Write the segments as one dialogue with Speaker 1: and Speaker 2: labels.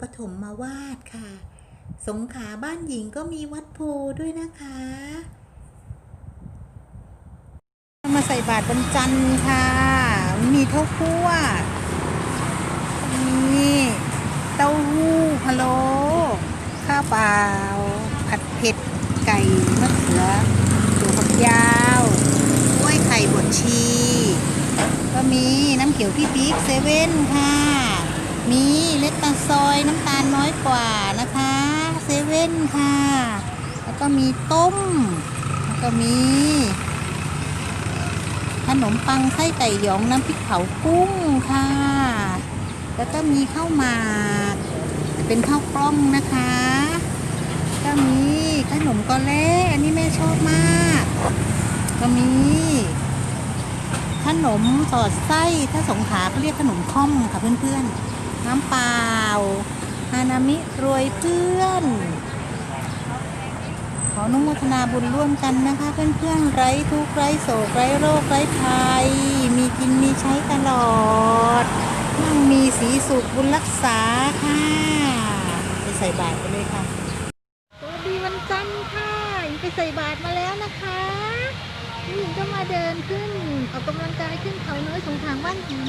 Speaker 1: ปฐมมาวาดค่ะ สงขาบ้านหญิงก็มีวัดโพด้วยนะคะมาใส่บาตรบนจันทร์ค่ะ มีเต้าคั่วมีเต้าหู้พะโล้ข้าวเปล่า ผัดเผ็ดไก่มะเขือถั่วฝักยาวกล้วยไข่บดชี ก็มีน้ำเขียวพี่บิ๊กเซเว่นค่ะ มีเลตตาซอยน้ำตาลน้อยกว่านะคะเซเว่นค่ะ แล้วก็มีต้ม แล้วก็มี ขนมปังไส้ไก่หยองน้ำพริกเผากุ้งค่ะ แล้วก็มีข้าวหมากเป็นข้าวกล้องนะคะ ก็มีขนมกอเล่อันนี้แม่ชอบมาก ก็มีขนมสอดไส้ถ้าสงขาเขาเรียกขนมค่อมค่ะเพื่อนๆ น้ำเปล่าฮานามิรวยเพื่อน ขอนุโมทนาบุญร่วมกันนะคะ เพื่อนๆไร้ทุกข์ไร้โศกไร้โรคไร้ภัย มีกินมีใช้ตลอดมั่งมีสีสุขบุญรักษาค่ะ ไปใส่บาตรกันเลยค่ะสวัสดีวันจันทร์ค่ะไปใส่บาตรมาแล้วนะคะนี่หญิงก็มาเดินขึ้นออกกำลังกายขึ้นเขาน้อยสงขลาบ้านหญิง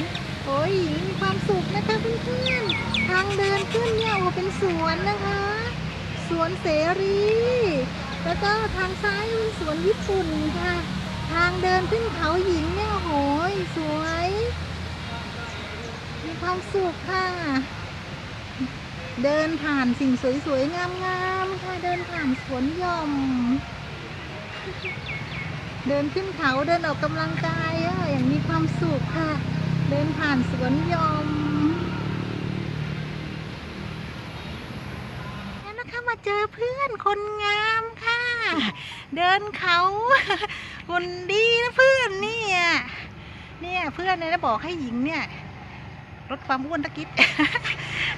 Speaker 1: โอ้ยมีความสุขนะคะเพื่อนๆ ทางเดินขึ้นเนี่ยโอ้เป็นสวนนะคะ สวนเสรี แล้วก็ทางซ้ายเป็นสวนญี่ปุ่นค่ะ ทางเดินขึ้นเขาหญิงเนี่ยโอ้โหสวย มีความสุขค่ะ เดินผ่านสิ่งสวยๆงามๆค่ะ เดินผ่านสวนหย่อม เดินขึ้นเขาเดินออกกำลังกายอย่างมีความสุขค่ะ เดินผ่านสวนยมแล้วนะคะมาเจอเพื่อนคนงามค่ะ เดินเขาคนดีนะเพื่อนเนี่ยเนี่ยเพื่อนเนี่ยนบอกให้หญิงเนี่ยลดความอ้วนตะกิด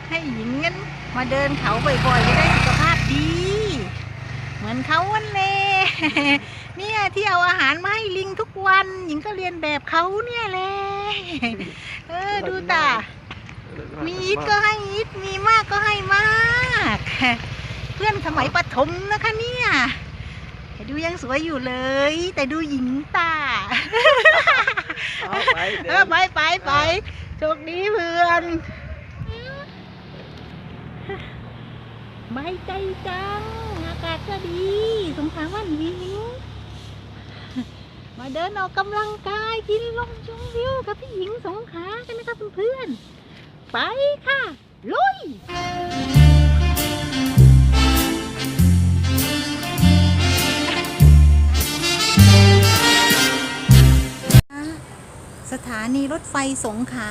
Speaker 1: ให้หญิงงั้นมาเดินเขาบ่อยๆจะได้สุขภาพดี เหมือนเขาวันเล่ เนี่ยที่เอาอาหารมาให้ลิงทุกวัน หญิงก็เรียนแบบเขาเนี่ยแหละเออดูตา มีอีทก็ให้อีทมีมากก็ให้มาก เพื่อนสมัยประถมนะคะเนี่ยดูยังสวยอยู่เลย แต่ดูหญิงตา
Speaker 2: เอาไป
Speaker 1: เอ
Speaker 2: เดิ
Speaker 1: อนไปไปไปโชคดีเพื่อนไม่ใจจัง อากาศก็ดี สงขลาวันวิว มาเดินออกกำลังกายกินลมชมวิวกับพี่หญิงสงขากันนะคะเพื่อนๆ ไปค่ะ ลุยสถานีรถไฟสงขา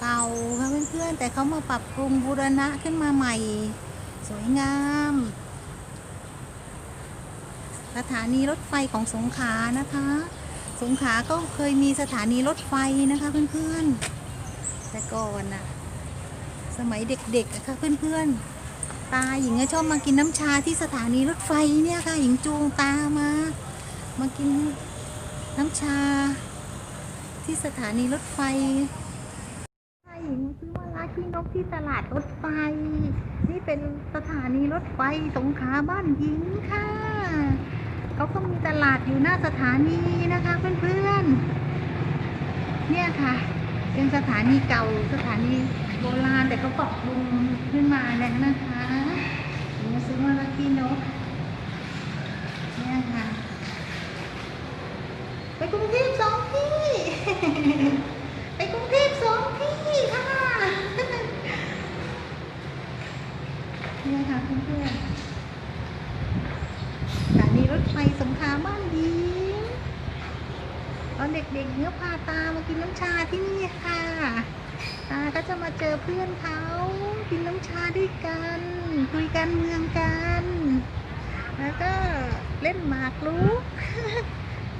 Speaker 1: เก่าค่ะเพื่อนๆ แต่เขามาปรับปรุงบูรณะขึ้นมาใหม่ สวยงาม สถานีรถไฟของสงขานะคะ สงขลาก็เคยมีสถานีรถไฟนะคะเพื่อนๆ แต่ก่อนน่ะ สมัยเด็กๆอะค่ะเพื่อนๆ ตาหญิงชอบมากินน้ำชาที่สถานีรถไฟเนี่ยค่ะหญิงจูงตามา มากินน้ำชา ที่สถานีรถไฟหญิงซื้อมาลาที่นกที่ตลาดรถไฟ นี่เป็นสถานีรถไฟสงขลาบ้านหญิงค่ะ เขาก็มีตลาดอยู่หน้าสถานีนะคะเพื่อนๆ เนี่ยค่ะ เป็นสถานีเก่าสถานีโบราณแต่เขาปรับปรุงขึ้นมาแล้วนะคะมาซื้อมาลาที่นกเนี่ยค่ะ ไปกรุงเทพสองที่ ไปกรุงเทพสองที่ค่ะเนี่ยค่ะเพื่อนๆสถานีรถไฟสงขลาบ้านหญิงตอน เด็กๆเนื้อพาตามากินน้ำชาที่นี่ค่ะตาก็จะมาเจอเพื่อนเขากินน้ำชาด้วยกัน คุยกันเมืองกัน แล้วก็เล่นหมากรุก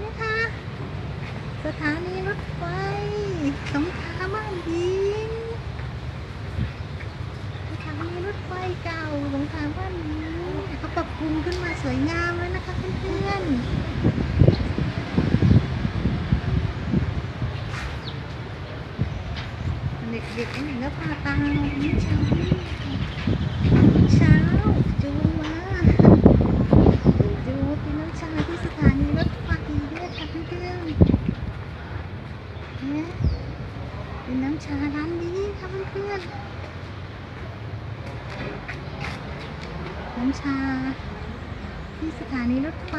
Speaker 1: นี่ค่ะสถานีรถไฟสงขลาบ้านหญิงสถานีรถไฟเก่าสงขลาบ้านหญิงเขาปรับปรุงขึ้นมาสวยงามแล้วนะคะเพื่อนๆ ด็กอันหน้วพาตามเช้าเช้าจูมาจูเป็นน้องชายที่สถานีรถไฟด้วยค่ะเพื่อนเนี่ยเป็นน้ำชาร้านนี้ค่ะเพื่อนเพื่อน้งชาที่สถานีรถไฟ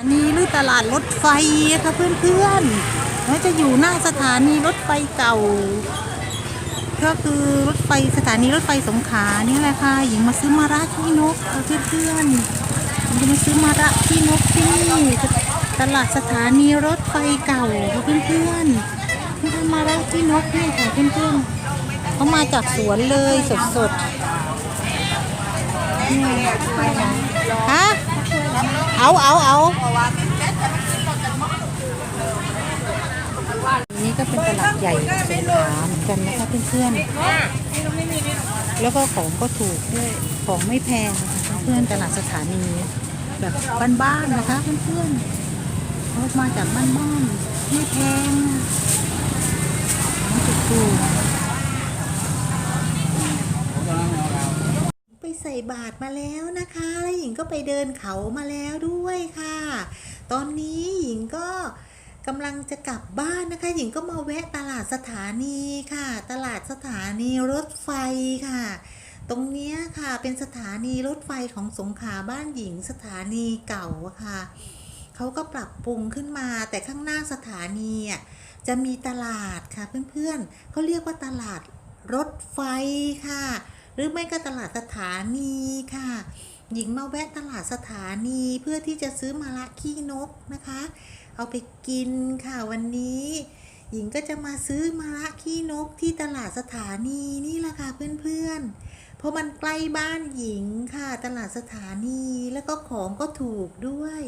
Speaker 1: อันนี้หรือตลาดรถไฟนะคะเพื่อนๆแล้วจะอยู่หน้าสถานีรถไฟเก่า ก็คือรถไฟสถานีรถไฟสงขลานี่แหละค่ะ หญิงมาซื้อมาระขี้นกค่ะเพื่อนๆหญิงมาซื้อมาระขี้นกที่นี่ตลาดสถานีรถไฟเก่าค่ะเพื่อนๆนี่คือมาระขี้นกเนี่ยค่ะเพื่อนๆเขามาจากสวนเลยสดๆนี่ฮะ เอาเอาเอานี่ก็เป็นตลาดใหญ่สงขลาเหมือนกันนะคะเพื่อนๆแล้วก็ของก็ถูกด้วยของไม่แพงนะคะเพื่อนตลาดสถานีแบบบ้านๆนะคะเพื่อนๆเขามาจากบ้านๆไม่แพงนะของถูกๆไปใส่ บาตรมาแล้วนะคะแล้วหญิงก็ไปเดินเขามาแล้วด้วยค่ะ ตอนนี้หญิงก็กำลังจะกลับบ้านนะคะ หญิงก็มาแวะตลาดสถานีค่ะ ตลาดสถานีรถไฟค่ะ ตรงนี้ค่ะเป็นสถานีรถไฟของสงขลาบ้านหญิงสถานีเก่าค่ะเขาก็ปรับปรุงขึ้นมาแต่ข้างหน้าสถานีอะจะมีตลาดค่ะเพื่อนๆเขาเรียกว่าตลาดรถไฟค่ะ หรือไม่ก็ตลาดสถานีค่ะ หญิงมาแวะตลาดสถานีเพื่อที่จะซื้อมาละขี้นกนะคะ เอาไปกินค่ะวันนี้ หญิงก็จะมาซื้อมาละขี้นกที่ตลาดสถานีนี่แหละค่ะเพื่อนๆ เพราะมันใกล้บ้านหญิงค่ะตลาดสถานีแล้วก็ของก็ถูกด้วย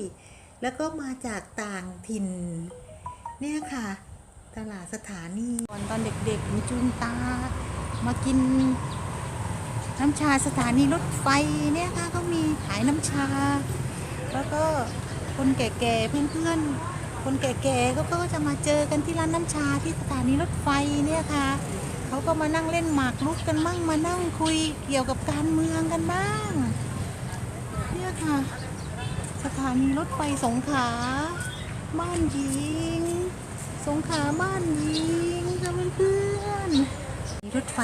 Speaker 1: แล้วก็มาจากต่างถิ่น เนี่ยค่ะตลาดสถานีตอนตอนเด็กๆมีจูงตา มากิน น้ำชาสถานีรถไฟเนี่ยค่ะเขามีขายน้ำชา แล้วก็คนแก่ๆเพื่อนๆ คนแก่ๆก็ก็จะมาเจอกันที่ร้านน้ำชาที่สถานีรถไฟเนี่ยค่ะเขาก็มานั่งเล่นหมากรุกกันบ้างมานั่งคุยเกี่ยวกับการเมืองกันบ้างเนี่ยค่ะ สถานีรถไฟสงขลาบ้านหญิง สงขลาบ้านหญิงค่ะเพื่อนๆรถไฟ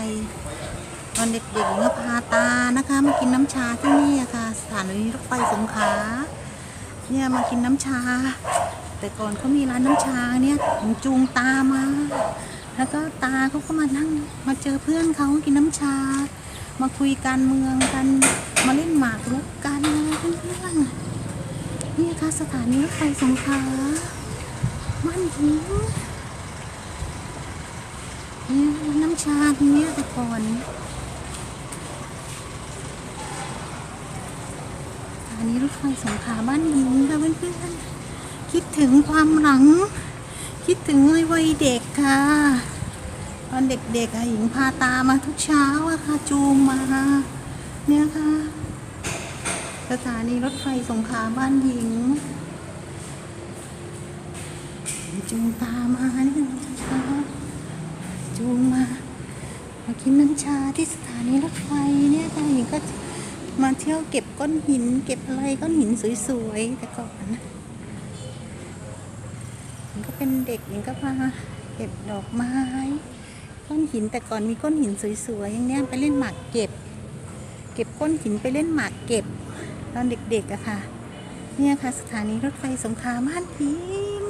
Speaker 1: ตอนเด็กๆก็พาตานะคะมากินน้ำชาที่นี่อะค่ะสถานีรถไฟสงขลาเนี่ยมากินน้ำชา แต่ก่อนเขามีร้านน้ำชาเนี่ยจูงตามา แล้วก็ตาเขาก็มานั่งมาเจอเพื่อนเขากินน้ำชา มาคุยการเมืองกันมาเล่นหมากรุกกันเพื่อนๆนี่ค่ะสถานีรถไฟสงขลาบ้านหญิงเนี่ยน้ำชาที่นี่แต่ก่อน นนี้รถไฟสงขลาบ้านหญิงค่ะเพื่อนๆคิดถึงความหลัง คิดถึงวัยวัยเด็กค่ะตอนเด็กๆอะหญิงพาตามาทุกเช้าอะค่ะจูงมาเนี่ยค่ะสถานีรถไฟสงขลาบ้านหญิงจูงตามานี่คือน้าจูงมามากินน้ำชาที่สถานีรถไฟเนี่ยค่ะหญิงก็ มาเที่ยวเก็บก้อนหิน เก็บอะไรก้อนหินสวยๆแต่ก่อนนะหญิงก็เป็นเด็กหญิงก็มาเก็บดอกไม้ก้อนหินแต่ก่อนมีก้อนหินสวยๆอย่างเนี้ยไปเล่นหมากเก็บ เก็บก้อนหินไปเล่นหมากเก็บ ตอนเด็กๆอะค่ะ เนี่ยค่ะสถานีรถไฟสงขลาบ้านพิง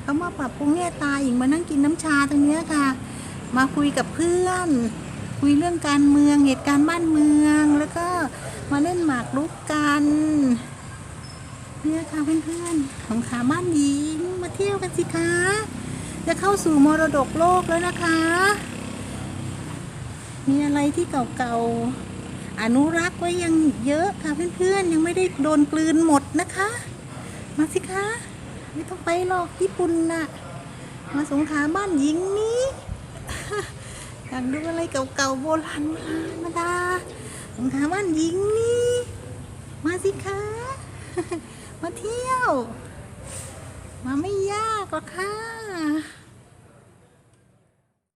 Speaker 1: เขามาปรับปรุงเนี่ยตาหญิงมานั่งกินน้ำชาตรงเนี้ยค่ะ มาคุยกับเพื่อน คุยเรื่องการเมืองเหตุการณ์บ้านเมือง แล้วก็มาเล่นหมากรุกกันเนี่ยค่ะเพื่อนๆของขาบ้านหญิงมาเที่ยวกันสิคะ จะเข้าสู่มรดกโลกแล้วนะคะ มีอะไรที่เก่าๆ อนุรักษ์ไว้ยังเยอะค่ะเพื่อนๆ ยังไม่ได้โดนกลืนหมดนะคะ มาสิคะ ไม่ต้องไปหรอกญี่ปุ่นน่ะ มาสงขาบ้านหญิงนี้ อยากดูอะไรเก่าๆโบราณโบราณมาดาสงขลาบ้านหญิงนี่ มาสิคะ มาเที่ยว มาไม่ยากหรอกค่ะ